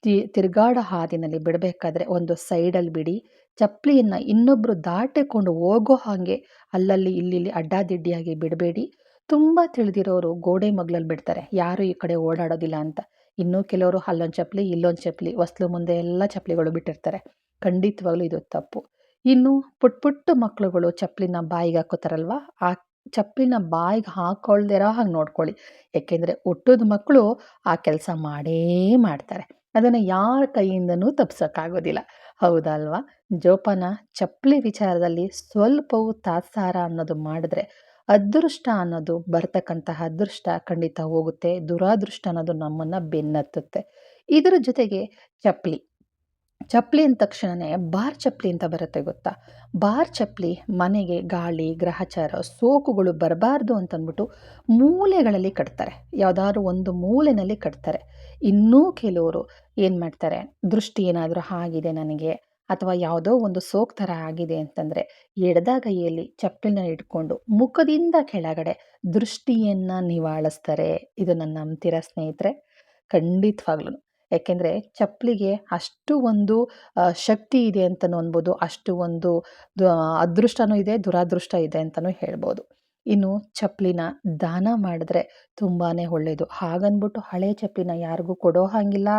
ತಿ, ತಿರುಗಾಡೋ ಹಾದಿನಲ್ಲಿ ಬಿಡಬೇಕಾದ್ರೆ ಒಂದು ಸೈಡಲ್ಲಿ ಬಿಡಿ. ಚಪ್ಪಲಿಯನ್ನು ಇನ್ನೊಬ್ಬರು ದಾಟಿಕೊಂಡು ಹೋಗೋ ಹಾಗೆ ಅಲ್ಲಲ್ಲಿ ಇಲ್ಲಿಲ್ಲಿ ಅಡ್ಡಾದಿಡ್ಡಿಯಾಗಿ ಬಿಡಬೇಡಿ. ತುಂಬ ತಿಳಿದಿರೋರು ಗೋಡೆ ಮಗ್ಲಲ್ಲಿ ಬಿಡ್ತಾರೆ. ಯಾರು ಈ ಕಡೆ ಓಡಾಡೋದಿಲ್ಲ ಅಂತ. ಇನ್ನೂ ಕೆಲವರು ಅಲ್ಲೊಂದು ಚಪ್ಪಲಿ, ಇಲ್ಲೊಂದು ಚಪ್ಪಲಿ, ಹೊಸ್ಲು ಮುಂದೆ ಎಲ್ಲ ಚಪ್ಪಲಿಗಳು ಬಿಟ್ಟಿರ್ತಾರೆ. ಖಂಡಿತವಾಗ್ಲೂ ಇದು ತಪ್ಪು. ಇನ್ನು ಪುಟ್ ಪುಟ್ಟ ಮಕ್ಕಳುಗಳು ಚಪ್ಪಲಿನ ಬಾಯಿಗೆ ಹಾಕೋತಾರಲ್ವ? ಆ ಚಪ್ಪಲಿನ ಬಾಯಿಗೆ ಹಾಕೊಳ್ದಿರೋ ಹಾಗೆ ನೋಡ್ಕೊಳ್ಳಿ. ಯಾಕೆಂದರೆ ಹುಟ್ಟೋದು ಮಕ್ಕಳು ಆ ಕೆಲಸ ಮಾಡೇ ಮಾಡ್ತಾರೆ. ಅದನ್ನು ಯಾರ ಕೈಯಿಂದನೂ ತಪ್ಸೋಕ್ಕಾಗೋದಿಲ್ಲ. ಹೌದಲ್ವಾ? ಜೋಪಾನ, ಚಪ್ಪಲಿ ವಿಚಾರದಲ್ಲಿ ಸ್ವಲ್ಪವೂ ತಾತ್ಸಾರ ಅನ್ನೋದು ಮಾಡಿದ್ರೆ ಅದೃಷ್ಟ ಅನ್ನೋದು ಬರ್ತಕ್ಕಂತಹ ಅದೃಷ್ಟ ಖಂಡಿತ ಹೋಗುತ್ತೆ. ದುರಾದೃಷ್ಟ ಅನ್ನೋದು ನಮ್ಮನ್ನು ಬೆನ್ನತ್ತುತ್ತೆ. ಇದರ ಜೊತೆಗೆ ಚಪ್ಪಲಿ ಚಪ್ಪಲಿ ಅಂದ ತಕ್ಷಣವೇ ಬಾರ್ ಚಪ್ಪಲಿ ಅಂತ ಬರುತ್ತೆ ಗೊತ್ತಾ? ಬಾರ್ ಚಪ್ಪಲಿ ಮನೆಗೆ ಗಾಳಿ, ಗ್ರಹಚಾರ, ಸೋಕುಗಳು ಬರಬಾರ್ದು ಅಂತಂದ್ಬಿಟ್ಟು ಮೂಲೆಗಳಲ್ಲಿ ಕಟ್ತಾರೆ. ಯಾವುದಾದ್ರು ಒಂದು ಮೂಲೆಯಲ್ಲಿ ಕಟ್ತಾರೆ. ಇನ್ನೂ ಕೆಲವರು ಏನು ಮಾಡ್ತಾರೆ? ದೃಷ್ಟಿ ಏನಾದರೂ ಆಗಿದೆ ನನಗೆ ಅಥವಾ ಯಾವುದೋ ಒಂದು ಸೋಕ್ ಥರ ಆಗಿದೆ ಅಂತಂದರೆ ಎಡದಗೈಯಲ್ಲಿ ಚಪ್ಪಲಿನ ಇಟ್ಕೊಂಡು ಮುಖದಿಂದ ಕೆಳಗಡೆ ದೃಷ್ಟಿಯನ್ನು ನಿವಾಳಿಸ್ತಾರೆ. ಇದನ್ನು ನಂಬ್ತೀರಾ ಸ್ನೇಹಿತರೆ ಖಂಡಿತವಾಗ್ಲೂ ಯಾಕೆಂದರೆ ಚಪ್ಪಲಿಗೆ ಅಷ್ಟು ಒಂದು ಶಕ್ತಿ ಇದೆ ಅಂತಲೂ ಅನ್ಬೋದು, ಅಷ್ಟು ಒಂದು ಅದೃಷ್ಟನೂ ಇದೆ, ದುರಾದೃಷ್ಟ ಇದೆ ಅಂತಲೂ ಹೇಳ್ಬೋದು. ಇನ್ನು ಚಪ್ಪಲಿನ ದಾನ ಮಾಡಿದ್ರೆ ತುಂಬಾ ಒಳ್ಳೆಯದು ಹಾಗನ್ಬಿಟ್ಟು ಹಳೆ ಚಪ್ಪಲಿನ ಯಾರಿಗೂ ಕೊಡೋ ಹಾಗಿಲ್ಲ.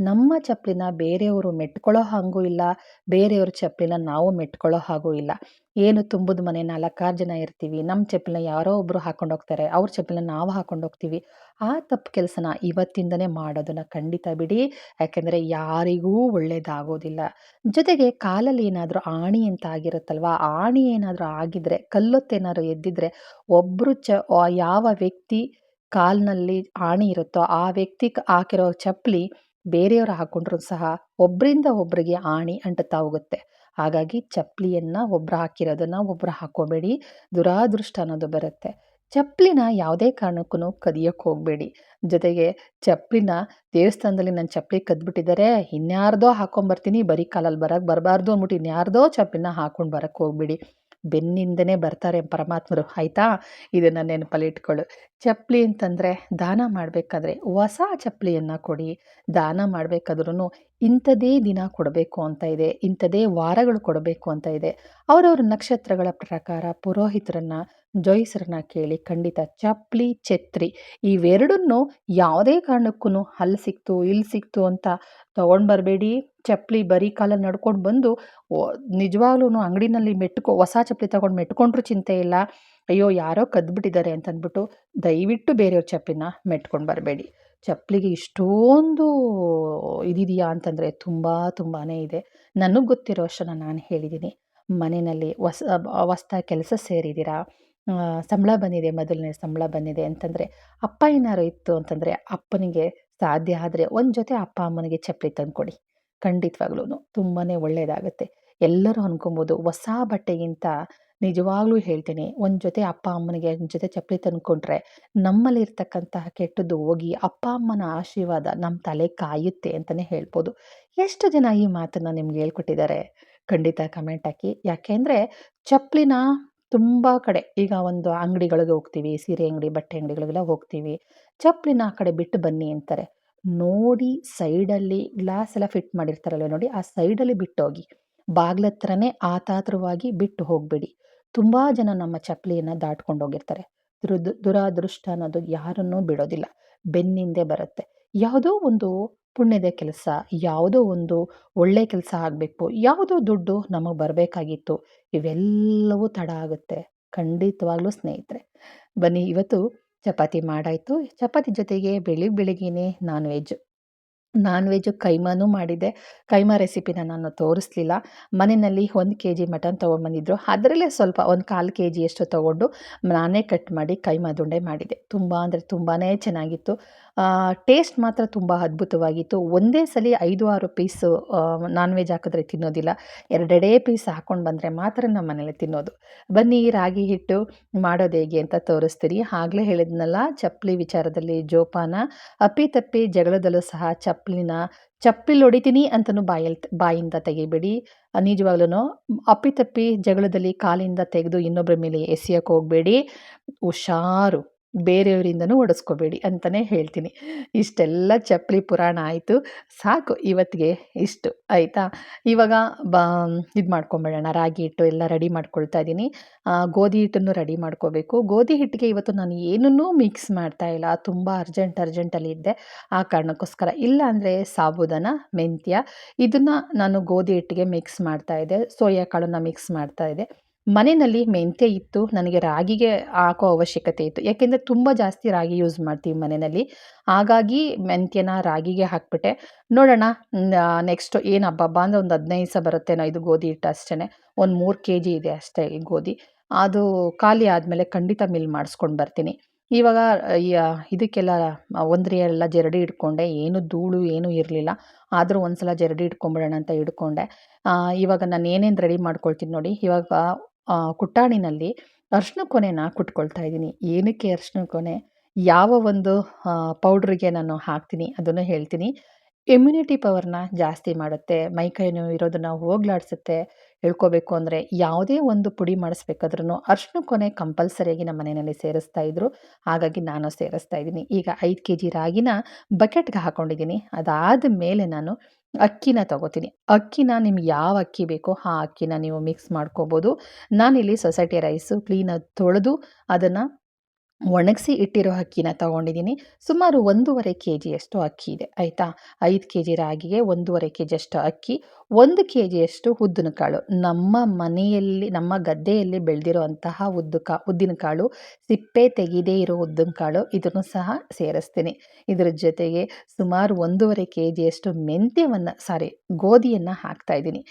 ನಮ್ಮ ಚಪ್ಪಲಿನ ಬೇರೆಯವರು ಮೆಟ್ಕೊಳ್ಳೋ ಹಾಗೂ ಇಲ್ಲ. ಬೇರೆಯವ್ರ ಚಪ್ಪಲಿನ ನಾವು ಮೆಟ್ಕೊಳ್ಳೋ ಹಾಗೂ ಇಲ್ಲ. ಏನು ತುಂಬದ ಮನೆ ನಾಲ್ಕಾರು ಜನ ಇರ್ತೀವಿ. ನಮ್ಮ ಚಪ್ಪಲಿನ ಯಾರೋ ಒಬ್ಬರು ಹಾಕೊಂಡು ಹೋಗ್ತಾರೆ. ಅವ್ರ ಚಪ್ಪಲಿನ ನಾವು ಹಾಕೊಂಡು ಹೋಗ್ತೀವಿ. ಆ ತಪ್ಪು ಕೆಲಸನ ಇವತ್ತಿಂದನೇ ಮಾಡೋದನ್ನು ಖಂಡಿತ ಬಿಡಿ. ಯಾಕೆಂದರೆ ಯಾರಿಗೂ ಒಳ್ಳೇದಾಗೋದಿಲ್ಲ. ಜೊತೆಗೆ ಕಾಲಲ್ಲಿ ಏನಾದರೂ ಆಣಿ ಅಂತ ಆಗಿರುತ್ತಲ್ವ? ಆಣಿ ಏನಾದರೂ ಆಗಿದ್ರೆ, ಕಲ್ಲೊತ್ತೇನಾದ್ರು ಎದ್ದಿದ್ರೆ ಒಬ್ಬರು ಚ ಯಾವ ವ್ಯಕ್ತಿ ಕಾಲಿನಲ್ಲಿ ಆಣಿ ಇರುತ್ತೋ, ಆ ವ್ಯಕ್ತಿ ಹಾಕಿರೋ ಚಪ್ಪಲಿ ಬೇರೆಯವರು ಹಾಕೊಂಡ್ರು ಸಹ ಒಬ್ಬರಿಂದ ಒಬ್ಬರಿಗೆ ಆಣಿ ಅಂಟುತ್ತಾ ಹೋಗುತ್ತೆ. ಹಾಗಾಗಿ ಚಪ್ಪಲಿಯನ್ನು ಒಬ್ಬರು ಹಾಕಿರೋದನ್ನು ಒಬ್ಬರು ಹಾಕೋಬೇಡಿ, ದುರಾದೃಷ್ಟ ಅನ್ನೋದು ಬರುತ್ತೆ. ಚಪ್ಪಲಿನ ಯಾವುದೇ ಕಾರಣಕ್ಕೂ ಕದಿಯೋಕ್ಕೆ ಹೋಗಬೇಡಿ. ಜೊತೆಗೆ ಚಪ್ಪಲಿನ ದೇವಸ್ಥಾನದಲ್ಲಿ ನನ್ನ ಚಪ್ಪಲಿ ಕದ್ಬಿಟ್ಟಿದ್ದಾರೆ ಇನ್ಯಾರ್ದೋ ಹಾಕೊಂಡ್ಬರ್ತೀನಿ ಬರೀ ಕಾಲಲ್ಲಿ ಬರೋಕ್ಕೆ ಬರಬಾರ್ದು ಅಂದ್ಬಿಟ್ಟು ಇನ್ಯಾರ್ದೋ ಚಪ್ಪಲಿನ ಹಾಕೊಂಡು ಬರೋಕ್ಕೆ ಹೋಗ್ಬೇಡಿ. ಬೆನ್ನಿಂದನೇ ಬರ್ತಾರೆ ಪರಮಾತ್ಮರು. ಆಯಿತಾ? ಇದನ್ನು ನೆನಪಲ್ಲಿ ಇಟ್ಕೊಳ್ಳು. ಚಪ್ಪಲಿ ಅಂತಂದರೆ ದಾನ ಮಾಡಬೇಕಾದ್ರೆ ಹೊಸ ಚಪ್ಪಲಿಯನ್ನು ಕೊಡಿ. ದಾನ ಮಾಡಬೇಕಾದ್ರೂ ಇಂಥದೇ ದಿನ ಕೊಡಬೇಕು ಅಂತ ಇದೆ. ಇಂಥದೇ ವಾರಗಳು ಕೊಡಬೇಕು ಅಂತ ಇದೆ. ಅವರವ್ರ ನಕ್ಷತ್ರಗಳ ಪ್ರಕಾರ ಪುರೋಹಿತರನ್ನು, ಜೋಯಿಸರನ್ನ ಕೇಳಿ ಖಂಡಿತ ಚಪ್ಪಲಿ, ಛತ್ರಿ ಇವೆರಡನ್ನು ಯಾವುದೇ ಕಾರಣಕ್ಕೂ ಅಲ್ಲಿ ಸಿಕ್ತು ಇಲ್ಲಿ ಸಿಕ್ತು ಅಂತ ತೊಗೊಂಡು ಬರಬೇಡಿ ಚಪ್ಪಲಿ ಬರೀ ಕಾಲಲ್ಲಿ ನಡ್ಕೊಂಡು ಬಂದು ನಿಜವಾಗ್ಲೂ ಅಂಗಡಿನಲ್ಲಿ ಮೆಟ್ಕೊ, ಹೊಸ ಚಪ್ಪಲಿ ತಗೊಂಡು ಮೆಟ್ಕೊಂಡ್ರೂ ಚಿಂತೆ ಇಲ್ಲ. ಅಯ್ಯೋ, ಯಾರೋ ಕದ್ಬಿಟ್ಟಿದ್ದಾರೆ ಅಂತಂದ್ಬಿಟ್ಟು ದಯವಿಟ್ಟು ಬೇರೆಯವ್ರ ಚಪ್ಪಲಿನ ಮೆಟ್ಕೊಂಡು ಬರಬೇಡಿ. ಚಪ್ಪಲಿಗೆ ಇಷ್ಟೊಂದು ಇದಿದೆಯಾ ಅಂತಂದರೆ ತುಂಬ ತುಂಬಾ ಇದೆ. ನನಗೆ ಗೊತ್ತಿರೋ ಅಷ್ಟನ್ನು ನಾನು ಹೇಳಿದ್ದೀನಿ ಮನೆಯಲ್ಲಿ ಹೊಸ, ಹೊಸ್ತ ಕೆಲಸ ಸೇರಿದ್ದೀರಾ ಸಂಬಳ ಬಂದಿದೆ, ಮೊದಲನೇ ಸಂಬಳ ಬಂದಿದೆ ಅಂತಂದರೆ ಅಪ್ಪ ಏನಾರು ಇತ್ತು ಅಂತಂದರೆ ಅಪ್ಪನಿಗೆ ಸಾಧ್ಯ ಆದರೆ ಒಂದು ಜೊತೆ ಅಪ್ಪ ಅಮ್ಮನಿಗೆ ಚಪ್ಪಲಿ ತಂದುಕೊಡಿ. ಖಂಡಿತವಾಗ್ಲೂ ತುಂಬಾ ಒಳ್ಳೆಯದಾಗುತ್ತೆ ಎಲ್ಲರೂ ಅನ್ಕೊಬೋದು, ಹೊಸ ಬಟ್ಟೆಗಿಂತ ನಿಜವಾಗ್ಲೂ ಹೇಳ್ತೀನಿ, ಒಂದು ಜೊತೆ ಅಪ್ಪ ಅಮ್ಮನಿಗೆ ಒಂದು ಜೊತೆ ಚಪ್ಪಲಿ ತಂದ್ಕೊಂಡ್ರೆ ನಮ್ಮಲ್ಲಿರ್ತಕ್ಕಂತಹ ಕೆಟ್ಟದ್ದು ಹೋಗಿ ಅಪ್ಪ ಅಮ್ಮನ ಆಶೀರ್ವಾದ ನಮ್ಮ ತಲೆ ಕಾಯುತ್ತೆ ಅಂತಲೇ ಹೇಳ್ಬೋದು. ಎಷ್ಟು ಜನ ಈ ಮಾತನ್ನು ನಿಮ್ಗೆ ಹೇಳ್ಕೊಟ್ಟಿದ್ದಾರೆ? ಖಂಡಿತ ಕಮೆಂಟ್ ಹಾಕಿ. ಯಾಕೆಂದರೆ ಚಪ್ಪಲಿನ ತುಂಬ ಕಡೆ, ಈಗ ಒಂದು ಅಂಗಡಿಗಳಿಗೆ ಹೋಗ್ತೀವಿ, ಸೀರೆ ಅಂಗಡಿ, ಬಟ್ಟೆ ಅಂಗಡಿಗಳಿಗೆಲ್ಲ ಹೋಗ್ತೀವಿ, ಚಪ್ಪಲಿನ ಆ ಕಡೆ ಬಿಟ್ಟು ಬನ್ನಿ ಅಂತಾರೆ. ನೋಡಿ ಸೈಡಲ್ಲಿ ಗ್ಲಾಸ್ ಎಲ್ಲ ಫಿಟ್ ಮಾಡಿರ್ತಾರಲ್ವ ನೋಡಿ, ಆ ಸೈಡಲ್ಲಿ ಬಿಟ್ಟೋಗಿ ಬಾಗ್ಲತ್ರನೇ ಆತಾತ್ರವಾಗಿ ಬಿಟ್ಟು ಹೋಗಬೇಡಿ. ತುಂಬ ಜನ ನಮ್ಮ ಚಪ್ಪಲಿಯನ್ನು ದಾಟ್ಕೊಂಡು ಹೋಗಿರ್ತಾರೆ. ದುರದ್ ದುರಾದೃಷ್ಟ ಅನ್ನೋದು ಯಾರನ್ನೂ ಬಿಡೋದಿಲ್ಲ. ಬೆನ್ನಿಂದೆ ಬರುತ್ತೆ. ಯಾವುದೋ ಒಂದು ಪುಣ್ಯದ ಕೆಲಸ, ಯಾವುದೋ ಒಂದು ಒಳ್ಳೆಯ ಕೆಲಸ ಆಗಬೇಕು, ಯಾವುದೋ ದುಡ್ಡು ನಮಗೆ ಬರಬೇಕಾಗಿತ್ತು, ಇವೆಲ್ಲವೂ ತಡ ಆಗುತ್ತೆ. ಖಂಡಿತವಾಗ್ಲೂ ಸ್ನೇಹಿತರೆ, ಬನ್ನಿ, ಇವತ್ತು ಚಪಾತಿ ಮಾಡಾಯಿತು. ಚಪಾತಿ ಜೊತೆಗೆ ಬೆಳಿಗ್ಗೆ ಬೆಳಿಗ್ಗೆನೇ ನಾನ್ ವೆಜ್ ನಾನ್ ವೆಜ್ಜು ಕೈಮಾನೂ ಮಾಡಿದ್ದೆ. ಕೈಮಾ ರೆಸಿಪಿನ ನಾನು ತೋರಿಸ್ಲಿಲ್ಲ. ಮನೆಯಲ್ಲಿ ಒಂದು ಕೆ ಜಿ ಮಟನ್ ತೊಗೊಂಡ್ಬಂದಿದ್ರು. ಅದರಲ್ಲೇ ಸ್ವಲ್ಪ ಒಂದು ಕಾಲು ಕೆ ಜಿಯಷ್ಟು ತೊಗೊಂಡು ನಾನೇ ಕಟ್ ಮಾಡಿ ಕೈಮಾ ದುಂಡೆ ಮಾಡಿದೆ. ತುಂಬ ಅಂದರೆ ತುಂಬಾ ಚೆನ್ನಾಗಿತ್ತು. ಟೇಸ್ಟ್ ಮಾತ್ರ ತುಂಬ ಅದ್ಭುತವಾಗಿತ್ತು. ಒಂದೇ ಸಲ ಐದು ಆರು ಪೀಸು ನಾನ್ ವೆಜ್ ಹಾಕಿದ್ರೆ ತಿನ್ನೋದಿಲ್ಲ. ಎರಡೆಡೇ ಪೀಸ್ ಹಾಕ್ಕೊಂಡು ಬಂದರೆ ಮಾತ್ರ ನಮ್ಮ ಮನೇಲಿ ತಿನ್ನೋದು. ಬನ್ನಿ, ರಾಗಿ ಹಿಟ್ಟು ಮಾಡೋದು ಹೇಗೆ ಅಂತ ತೋರಿಸ್ತೀರಿ ಆಗಲೇ ಹೇಳಿದ್ನಲ್ಲ ಚಪ್ಪಲಿ ವಿಚಾರದಲ್ಲಿ ಜೋಪಾನ, ಅಪ್ಪಿತಪ್ಪಿ ಜಗಳದಲ್ಲೂ ಸಹ ಚಪ್ಪಲಿನ, ಚಪ್ಪಲಿ ಹೊಡಿತೀನಿ ಅಂತಲೂ ಬಾಯಲ್ಲಿ ಬಾಯಿಂದ ತೆಗಿಬೇಡಿ. ನಿಜವಾಗ್ಲೂ ಅಪ್ಪಿತಪ್ಪಿ ಜಗಳದಲ್ಲಿ ಕಾಲಿಂದ ತೆಗೆದು ಇನ್ನೊಬ್ಬರ ಮೇಲೆ ಎಸೆಯೋಕೆ ಹೋಗಬೇಡಿ. ಹುಷಾರು. ಬೇರೆಯವರಿಂದನೂ ಓಡಿಸ್ಕೋಬೇಡಿ ಅಂತಲೇ ಹೇಳ್ತೀನಿ. ಇಷ್ಟೆಲ್ಲ ಚಪ್ಪಲಿ ಪುರಾಣ ಆಯಿತು. ಸಾಕು ಇವತ್ತಿಗೆ ಇಷ್ಟು, ಆಯಿತಾ? ಇವಾಗ ಬ, ಇದು ಮಾಡ್ಕೊಂಬಿಡೋಣ. ರಾಗಿ ಹಿಟ್ಟು ಎಲ್ಲ ರೆಡಿ ಮಾಡ್ಕೊಳ್ತಾ ಇದ್ದೀನಿ. ಗೋಧಿ ಹಿಟ್ಟನ್ನು ರೆಡಿ ಮಾಡ್ಕೋಬೇಕು. ಗೋಧಿ ಹಿಟ್ಟಿಗೆ ಇವತ್ತು ನಾನು ಏನನ್ನೂ ಮಿಕ್ಸ್ ಮಾಡ್ತಾ ಇಲ್ಲ. ತುಂಬ ಅರ್ಜೆಂಟ್, ಅರ್ಜೆಂಟಲ್ಲಿ ಇದ್ದೆ. ಆ ಕಾರಣಕ್ಕೋಸ್ಕರ. ಇಲ್ಲ ಅಂದರೆ ಸಾಬುದಾನ, ಮೆಂತ್ಯ, ಇದನ್ನು ನಾನು ಗೋಧಿ ಹಿಟ್ಟಿಗೆ ಮಿಕ್ಸ್ ಮಾಡ್ತಾ ಇದ್ದೆ. ಸೋಯಾ ಕಾಳನ್ನು ಮಿಕ್ಸ್ ಮಾಡ್ತಾ ಇದ್ದೆ. ಮನೆಯಲ್ಲಿ ಮೆಂತ್ಯ ಇತ್ತು, ನನಗೆ ರಾಗಿಗೆ ಹಾಕೋ ಅವಶ್ಯಕತೆ ಇತ್ತು. ಯಾಕೆಂದರೆ ತುಂಬ ಜಾಸ್ತಿ ರಾಗಿ ಯೂಸ್ ಮಾಡ್ತೀವಿ ಮನೆಯಲ್ಲಿ. ಹಾಗಾಗಿ ಮೆಂತ್ಯನ ರಾಗಿಗೆ ಹಾಕ್ಬಿಟ್ಟೆ. ನೋಡೋಣ ನೆಕ್ಸ್ಟ್ ಏನು ಹಬ್ಬ ಅಂದರೆ ಒಂದು ಹದಿನೈದು ದಿವಸ ಬರುತ್ತೇನೋ ಇದು ಗೋಧಿ ಹಿಟ್ಟು ಅಷ್ಟೇ ಒಂದು ಮೂರು ಕೆ ಜಿ ಇದೆ ಅಷ್ಟೇ ಗೋಧಿ. ಅದು ಖಾಲಿ ಆದಮೇಲೆ ಖಂಡಿತ ಮಿಲ್ ಮಾಡಿಸ್ಕೊಂಡು ಬರ್ತೀನಿ. ಇವಾಗ ಇದಕ್ಕೆಲ್ಲ ಒಂದ್ರಿ ಎಲ್ಲ ಜರಡಿ ಇಟ್ಕೊಂಡೆ ಏನು ಧೂಳು, ಏನೂ ಇರಲಿಲ್ಲ. ಆದರೂ ಒಂದು ಸಲ ಜರಡಿ ಇಟ್ಕೊಂಬಿಡೋಣ ಅಂತ ಇಟ್ಕೊಂಡೆ ಇವಾಗ ನಾನು ಏನೇನು ರೆಡಿ ಮಾಡ್ಕೊಳ್ತೀನಿ ನೋಡಿ. ಇವಾಗ ಕುಟ್ಟಾಣಿನಲ್ಲಿ ಅರ್ಶಿನ ಕೊನೆನ ಕುಟ್ಕೊಳ್ತಾ ಇದ್ದೀನಿ. ಏನಕ್ಕೆ ಅರ್ಶಿನ ಕೊನೆ? ಯಾವ ಒಂದು ಪೌಡ್ರಿಗೆ ನಾನು ಹಾಕ್ತೀನಿ ಅದನ್ನು ಹೇಳ್ತೀನಿ. ಇಮ್ಯುನಿಟಿ ಪವರ್ನ ಜಾಸ್ತಿ ಮಾಡುತ್ತೆ. ಮೈಕೈ ನೋವು ಇರೋದನ್ನು ಹೋಗ್ಲಾಡಿಸುತ್ತೆ. ಹೇಳ್ಕೋಬೇಕು ಅಂದರೆ ಯಾವುದೇ ಒಂದು ಪುಡಿ ಮಾಡಿಸ್ಬೇಕಾದ್ರೂ ಅರ್ಶಿನ ಕೊನೆ ಕಂಪಲ್ಸರಿಯಾಗಿ ನಮ್ಮ ಮನೆಯಲ್ಲಿ ಸೇರಿಸ್ತಾ ಇದ್ರು. ಹಾಗಾಗಿ ನಾನು ಸೇರಿಸ್ತಾ ಇದ್ದೀನಿ. ಈಗ ಐದು ಕೆ ಜಿ ರಾಗಿನ ಬಕೆಟ್ಗೆ ಹಾಕ್ಕೊಂಡಿದ್ದೀನಿ ಅದಾದ ಮೇಲೆ ನಾನು ಅಕ್ಕಿನ ತಗೋತೀನಿ. ಅಕ್ಕಿನ ನಿಮ್ಗೆ ಯಾವ ಅಕ್ಕಿ ಬೇಕೋ ಆ ಅಕ್ಕಿನ ನೀವು ಮಿಕ್ಸ್ ಮಾಡ್ಕೋಬೋದು. ನಾನಿಲ್ಲಿ ಸೊಸೈಟಿ ರೈಸು ಕ್ಲೀನಾಗಿ ತೊಳೆದು ಅದನ್ನು ಒಣಗಿಸಿ ಇಟ್ಟಿರೋ ಅಕ್ಕಿನ ತಗೊಂಡಿದ್ದೀನಿ. ಸುಮಾರು ಒಂದೂವರೆ ಕೆ ಜಿಯಷ್ಟು ಅಕ್ಕಿ ಇದೆ, ಆಯಿತಾ? ಐದು ಕೆ ಜಿ ರಾಗಿಗೆ ಒಂದೂವರೆ ಕೆ ಜಿಯಷ್ಟು ಅಕ್ಕಿ, ಒಂದು ಕೆ ಜಿಯಷ್ಟು ಉದ್ದಿನ ಕಾಳು ನಮ್ಮ ಮನೆಯಲ್ಲಿ, ನಮ್ಮ ಗದ್ದೆಯಲ್ಲಿ ಬೆಳೆದಿರೋ ಅಂತಹ ಉದ್ದು ಕಾ ಉದ್ದಿನ ಕಾಳು ಸಿಪ್ಪೆ ತೆಗೆದೇ ಇರೋ ಉದ್ದಿನ ಕಾಳು ಇದನ್ನು ಸಹ ಸೇರಿಸ್ತೀನಿ. ಇದರ ಜೊತೆಗೆ ಸುಮಾರು ಒಂದೂವರೆ ಕೆ ಜಿಯಷ್ಟು ಮೆಂತ್ಯವನ್ನು, ಸಾರಿ, ಗೋಧಿಯನ್ನು ಹಾಕ್ತಾ ಇದ್ದೀನಿ.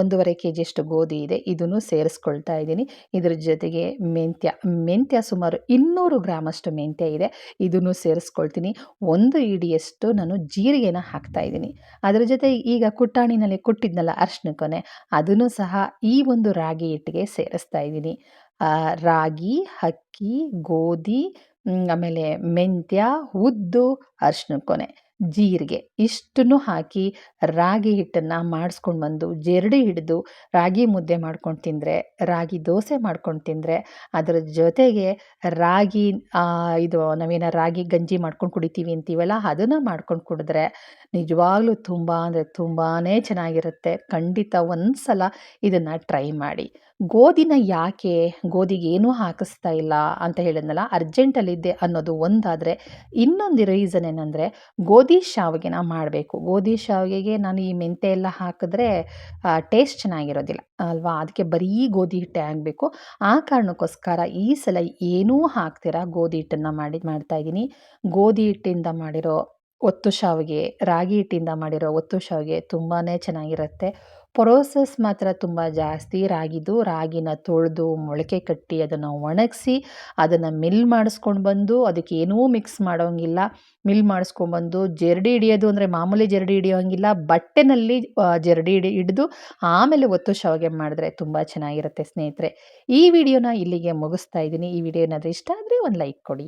ಒಂದೂವರೆ ಕೆ ಜಿಯಷ್ಟು ಗೋಧಿ ಇದೆ, ಇದನ್ನು ಸೇರಿಸ್ಕೊಳ್ತಾ ಇದ್ದೀನಿ. ಇದರ ಜೊತೆಗೆ ಮೆಂತ್ಯ ಮೆಂತ್ಯ ಸುಮಾರು ಇನ್ನೂರು ಗ್ರಾಮಷ್ಟು ಮೆಂತ್ಯ ಇದೆ. ಇದನ್ನು ಸೇರಿಸ್ಕೊಳ್ತೀನಿ. ಒಂದು ಇಡಿಯಷ್ಟು ನಾನು ಜೀರಿಗೆನ ಹಾಕ್ತಾ ಇದ್ದೀನಿ. ಅದರ ಜೊತೆ ಈಗ ಕುಟ್ಟಾಣಿನಲ್ಲಿ ಕೊಟ್ಟಿದ್ನಲ್ಲ ಅರ್ಶಿನ ಕೊನೆ, ಅದನ್ನು ಸಹ ಈ ಒಂದು ರಾಗಿ ಹಿಟ್ಟಿಗೆ ಸೇರಿಸ್ತಾ ಇದ್ದೀನಿ. ರಾಗಿ, ಅಕ್ಕಿ, ಗೋಧಿ ಆಮೇಲೆ ಮೆಂತ್ಯ, ಉದ್ದು ಅರ್ಶಿನ ಕೊನೆ. ಜೀರಿಗೆ ಇಷ್ಟನ್ನು ಹಾಕಿ ರಾಗಿ ಹಿಟ್ಟನ್ನು ಮಾಡಿಸ್ಕೊಂಡು ಬಂದು ಜರಡಿ ಹಿಡಿದು ರಾಗಿ ಮುದ್ದೆ ಮಾಡ್ಕೊಂಡು ತಿಂದರೆ, ರಾಗಿ ದೋಸೆ ಮಾಡ್ಕೊಂಡು ತಿಂದರೆ ಅದರ ಜೊತೆಗೆ ರಾಗಿ ಇದು ನಾವೇನ ರಾಗಿ ಗಂಜಿ ಮಾಡ್ಕೊಂಡು ಕುಡಿತೀವಿ ಅಂತೀವಲ್ಲ, ಅದನ್ನು ಮಾಡ್ಕೊಂಡು ಕುಡಿದ್ರೆ ನಿಜವಾಗ್ಲೂ ತುಂಬ ಅಂದರೆ ತುಂಬಾ ಚೆನ್ನಾಗಿರುತ್ತೆ. ಖಂಡಿತ ಒಂದು ಸಲ ಇದನ್ನು ಟ್ರೈ ಮಾಡಿ. ಗೋಧಿನ ಯಾಕೆ, ಗೋಧಿಗೆ ಏನೂ ಹಾಕಿಸ್ತಾ ಇಲ್ಲ ಅಂತ ಹೇಳಿದ್ನಲ್ಲ, ಅರ್ಜೆಂಟಲ್ಲಿದ್ದೆ ಅನ್ನೋದು ಒಂದಾದರೆ, ಇನ್ನೊಂದು ರೀಸನ್ ಏನಂದರೆ, ಗೋಧಿ ಶಾವಿಗೆನ ಮಾಡಬೇಕು. ಗೋಧಿ ಶಾವಿಗೆಗೆ ನಾನು ಈ ಮೆಂತೆ ಎಲ್ಲ ಹಾಕಿದ್ರೆ ಟೇಸ್ಟ್ ಚೆನ್ನಾಗಿರೋದಿಲ್ಲ, ಅಲ್ವಾ? ಅದಕ್ಕೆ ಬರೀ ಗೋಧಿ ಹಿಟ್ಟೆ ಆಗಬೇಕು ಆ ಕಾರಣಕ್ಕೋಸ್ಕರ ಈ ಸಲ ಏನೂ ಹಾಕ್ತೀರಾ? ಗೋಧಿ ಹಿಟ್ಟನ್ನು ಮಾಡಿ ಮಾಡ್ತಾಯಿದ್ದೀನಿ ಗೋಧಿ ಹಿಟ್ಟಿಂದ ಮಾಡಿರೋ ಒತ್ತು ಶಾವಿಗೆ, ರಾಗಿ ಹಿಟ್ಟಿಂದ ಮಾಡಿರೋ ಒತ್ತು ಶಾವಿಗೆ ತುಂಬಾ ಚೆನ್ನಾಗಿರುತ್ತೆ. ಪ್ರೋಸೆಸ್ ಮಾತ್ರ ತುಂಬ ಜಾಸ್ತಿ. ರಾಗಿದು, ರಾಗಿನ ತೊಳೆದು ಮೊಳಕೆ ಕಟ್ಟಿ ಅದನ್ನು ಒಣಗಿಸಿ ಅದನ್ನು ಮಿಲ್ ಮಾಡಿಸ್ಕೊಂಡು ಬಂದು ಅದಕ್ಕೆ ಏನೂ ಮಿಕ್ಸ್ ಮಾಡೋಂಗಿಲ್ಲ. ಮಿಲ್ ಮಾಡಿಸ್ಕೊಂಡ್ಬಂದು ಜರಡಿ ಹಿಡಿಯೋದು ಅಂದರೆ ಮಾಮೂಲಿ ಜರಡಿ ಹಿಡಿಯೋಂಗಿಲ್ಲ. ಬಟ್ಟೆನಲ್ಲಿ ಜರಡಿ ಹಿಡಿ, ಹಿಡಿದು ಆಮೇಲೆ ಒತ್ತು ಶಾವಿಗೆ ಮಾಡಿದ್ರೆ ತುಂಬ ಚೆನ್ನಾಗಿರುತ್ತೆ ಸ್ನೇಹಿತರೆ. ಈ ವಿಡಿಯೋನ ಇಲ್ಲಿಗೆ ಮುಗಿಸ್ತಾ ಇದ್ದೀನಿ. ಈ ವಿಡಿಯೋ ಏನಾದರೂ ಇಷ್ಟ ಆದರೆ ಒಂದು ಲೈಕ್ ಕೊಡಿ.